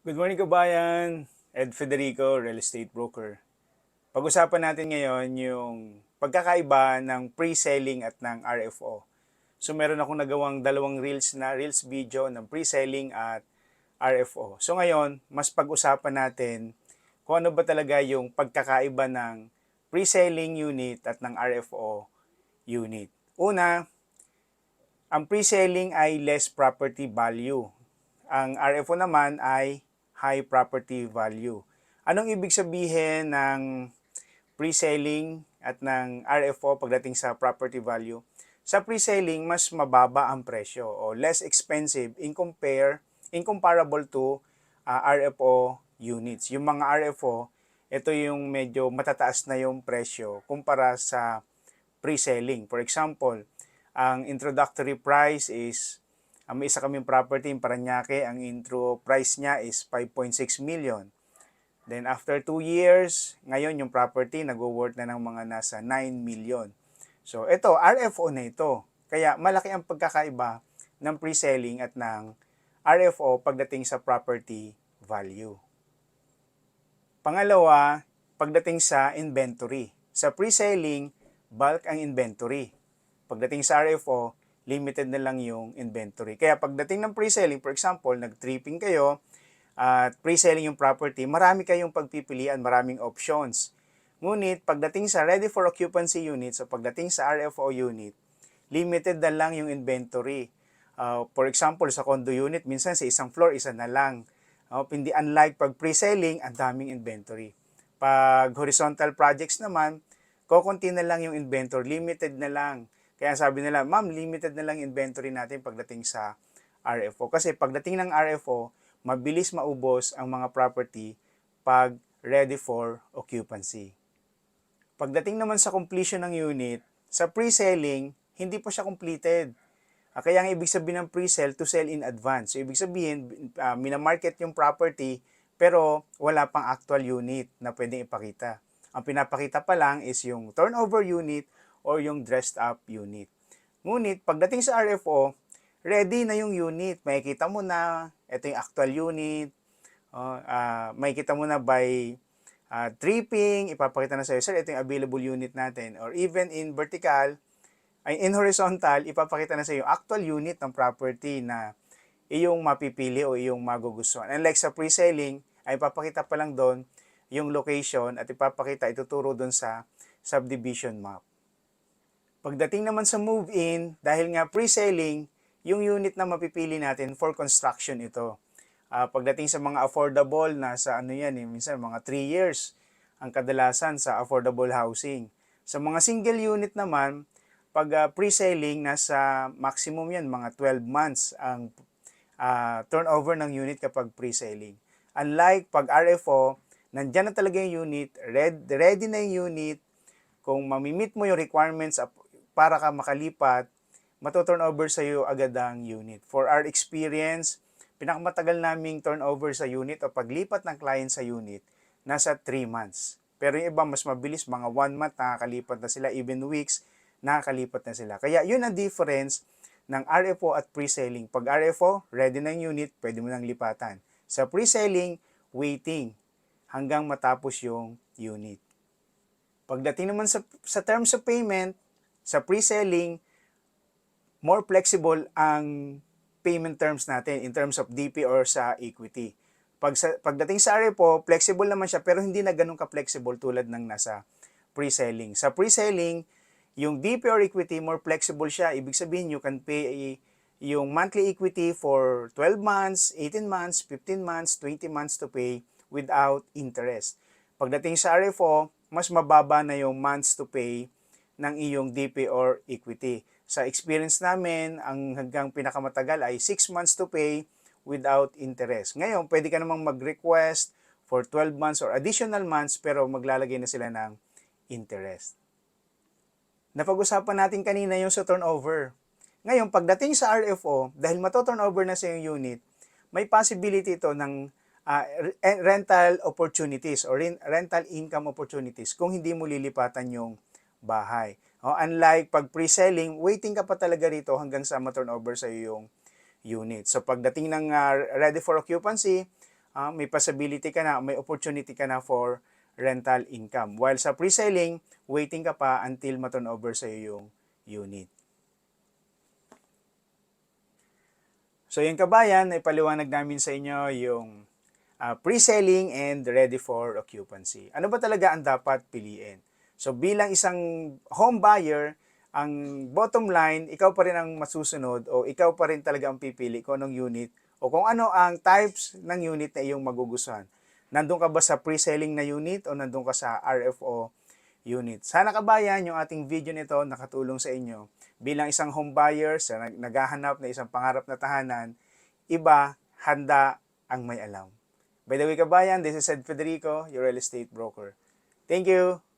Good morning kabayan, Ed Federico, Real Estate Broker. Pag-usapan natin ngayon yung pagkakaiba ng pre-selling at ng RFO. So meron akong nagawang dalawang reels na reels video ng pre-selling at RFO. So ngayon, mas pag-usapan natin kung ano ba talaga yung pagkakaiba ng pre-selling unit at ng RFO unit. Una, ang pre-selling ay less property value. Ang RFO naman ay high property value. Anong ibig sabihin ng pre-selling at ng RFO pagdating sa property value? Sa pre-selling, mas mababa ang presyo o less expensive in compare in comparable to uh, RFO units. Yung mga RFO, ito yung medyo matataas na yung presyo kumpara sa pre-selling. For example, ang introductory price is ang may isa kaming property in Paranaque, ang intro price niya is 5.6 million. Then after 2 years, ngayon yung property nag-worth na ng mga nasa 9 million. So ito, RFO na ito. Kaya malaki ang pagkakaiba ng pre-selling at ng RFO pagdating sa property value. Pangalawa, pagdating sa inventory. Sa pre-selling, bulk ang inventory. Pagdating sa RFO, limited na lang yung inventory. Kaya pagdating ng pre-selling, for example, nag-tripping kayo at pre-selling yung property, marami kayong pagpipilian, maraming options. Ngunit pagdating sa ready for occupancy units o pagdating sa RFO unit, limited na lang yung inventory. Uh, for example, sa condo unit, minsan sa isang floor, isa na lang. Uh, hindi unlike pag pre-selling, ang daming inventory. Pag horizontal projects naman, kokonti na lang yung inventory, limited na lang. Kaya sabi nila, ma'am, limited na lang inventory natin pagdating sa RFO. Kasi pagdating ng RFO, mabilis maubos ang mga property pag ready for occupancy. Pagdating naman sa completion ng unit, sa pre-selling, hindi pa siya completed. Uh, kaya ang ibig sabihin ng pre-sell, to sell in advance. So, ibig sabihin, uh, minamarket yung property, pero wala pang actual unit na pwedeng ipakita. Ang pinapakita pa lang is yung turnover unit or yung dressed up unit. Ngunit, pagdating sa RFO, ready na yung unit. Makikita mo na, ito yung actual unit. Uh, uh, makikita mo na by uh, tripping, ipapakita na sa'yo, sir, ito yung available unit natin. Or even in vertical, ay in horizontal, ipapakita na sa iyo actual unit ng property na iyong mapipili o iyong magugustuhan. Unlike sa pre-selling, ay ipapakita pa lang doon yung location at ipapakita, ituturo doon sa subdivision map. Pagdating naman sa move-in, dahil nga pre-selling, yung unit na mapipili natin for construction ito. Uh, pagdating sa mga affordable na sa ano yan, eh, minsan mga 3 years ang kadalasan sa affordable housing. Sa mga single unit naman, pag uh, pre-selling, nasa maximum yan, mga 12 months ang uh, turnover ng unit kapag pre-selling. Unlike pag RFO, nandyan na talaga yung unit, red, ready na yung unit, kung mamimit mo yung requirements para ka makalipat, matuturnover sa iyo agad ang unit. For our experience, pinakamatagal naming turnover sa unit o paglipat ng client sa unit, nasa 3 months. Pero yung iba mas mabilis, mga 1 month nakakalipat na sila, even weeks, nakakalipat na sila. Kaya yun ang difference ng RFO at pre-selling. Pag RFO, ready na yung unit, pwede mo nang lipatan. Sa pre-selling, waiting hanggang matapos yung unit. Pagdating naman sa, sa terms of payment, sa pre-selling, more flexible ang payment terms natin in terms of DP or sa equity. Pag sa, pagdating sa RFO, flexible naman siya pero hindi na ganun ka-flexible tulad ng nasa pre-selling. Sa pre-selling, yung DP or equity, more flexible siya. Ibig sabihin, you can pay yung monthly equity for 12 months, 18 months, 15 months, 20 months to pay without interest. Pagdating sa RFO, mas mababa na yung months to pay ng iyong DP or equity. Sa experience namin, ang hanggang pinakamatagal ay 6 months to pay without interest. Ngayon, pwede ka namang mag-request for 12 months or additional months pero maglalagay na sila ng interest. Napag-usapan natin kanina yung sa turnover. Ngayon, pagdating sa RFO, dahil mato-turnover na sa yung unit, may possibility ito ng uh, rental opportunities or rental income opportunities kung hindi mo lilipatan yung bahay. O, unlike pag pre-selling, waiting ka pa talaga rito hanggang sa ma-turnover sa yung unit. So pagdating ng uh, ready for occupancy, ah, may possibility ka na, may opportunity ka na for rental income. While sa pre-selling, waiting ka pa until maturn over sa yung unit. So yung kabayan, ipaliwanag namin sa inyo yung ah, pre-selling and ready for occupancy. Ano ba talaga ang dapat piliin? So bilang isang home buyer, ang bottom line, ikaw pa rin ang masusunod o ikaw pa rin talaga ang pipili kung anong unit o kung ano ang types ng unit na iyong magugustuhan. Nandun ka ba sa pre-selling na unit o nandun ka sa RFO unit? Sana kabayan, yung ating video nito nakatulong sa inyo. Bilang isang home buyer sa nag- naghahanap na isang pangarap na tahanan, iba, handa ang may alam. By the way kabayan, this is Ed Federico, your real estate broker. Thank you!